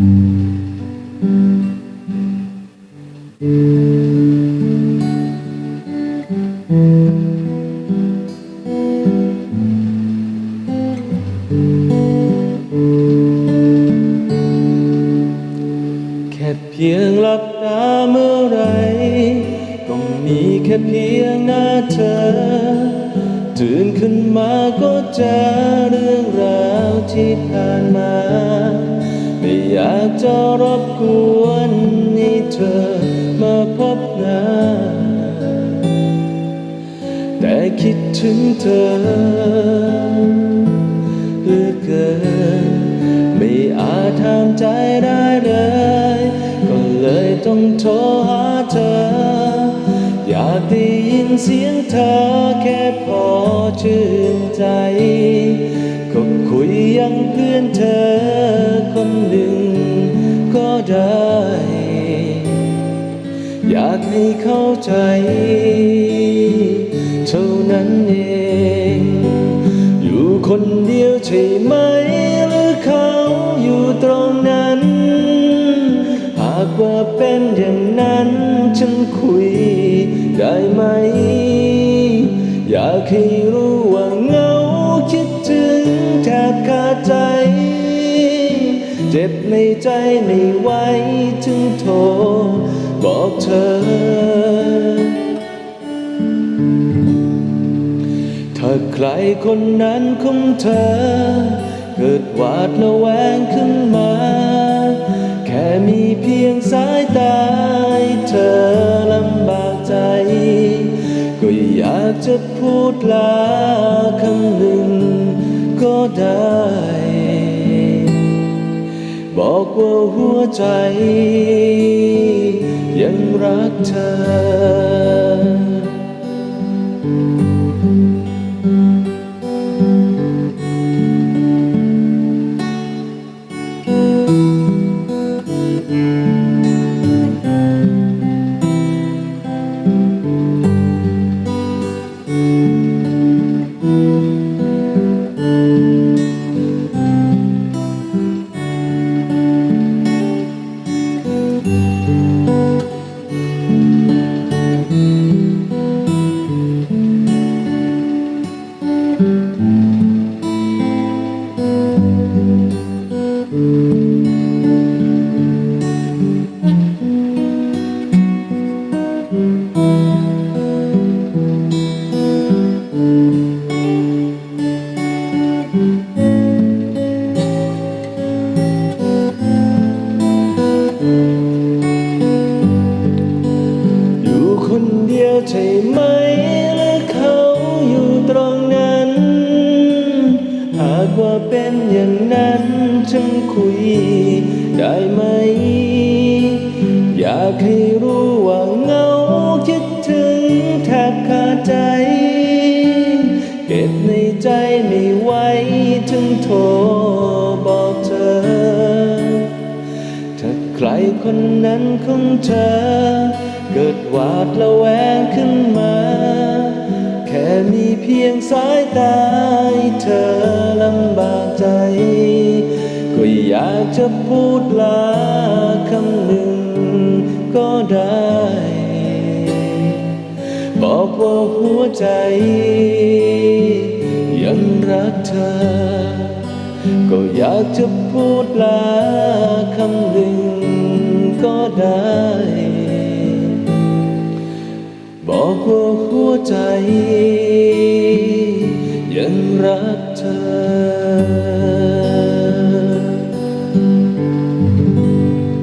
แค่เพียงหลับตาเมื่อไร ก็มีแค่เพียงหน้าเธอ ตื่นขึ้นมาก็เจอเรื่องราวที่ผ่านมาากจะรบกวนให้เธอมาพบหน้า แต่คิดถึงเธอเหลือเกิน ไม่อาจทำใจได้เลย ก็เลยต้องโทรหาเธอ อยากได้ยินเสียงเธอแค่พอชื่นใจ ก็คุยยังเพื่อนเธอคนหนึ่ง ก็ได้ อยากให้เข้าใจ เท่านั้นเอง อยู่คนเดียวใช่ไหม หรือเขาอยู่ตรงนั้น หากว่าเป็นอย่างนั้นฉันคุยได้ไหม อยากให้รู้ เจ็บในใจไม่ไหวถึงโทรบอกเธอ ถ้าใครคนนั้นของเธอ เกิดหวาดระแวงขึ้นมา แค่มีเพียงสายตาเธอลำบากใจ ก็อยากจะพูดลาคำหนึ่งก็ได้ บอกว่าหัวใจ ยังรักเธอ ใช่ไหมและเขาอยู่ตรงนั้น หากว่าเป็นอย่างนั้นฉันคุยได้ไหม อยากให้รู้ว่าเหงา นนั้นของเธอ เกิดหวาดระแวงขึ้นมา แค่มีเพียงสายตาให้เธอลำบากใจ ก็อยากจะพูดลาคำหนึ่งก็ได้ บอกว่าหัวใจ ยังรักเธอ ก็อยากจะพูดลาคำหนึ่ง ได้ บอกว่าหัวใจ ยังรักเธอ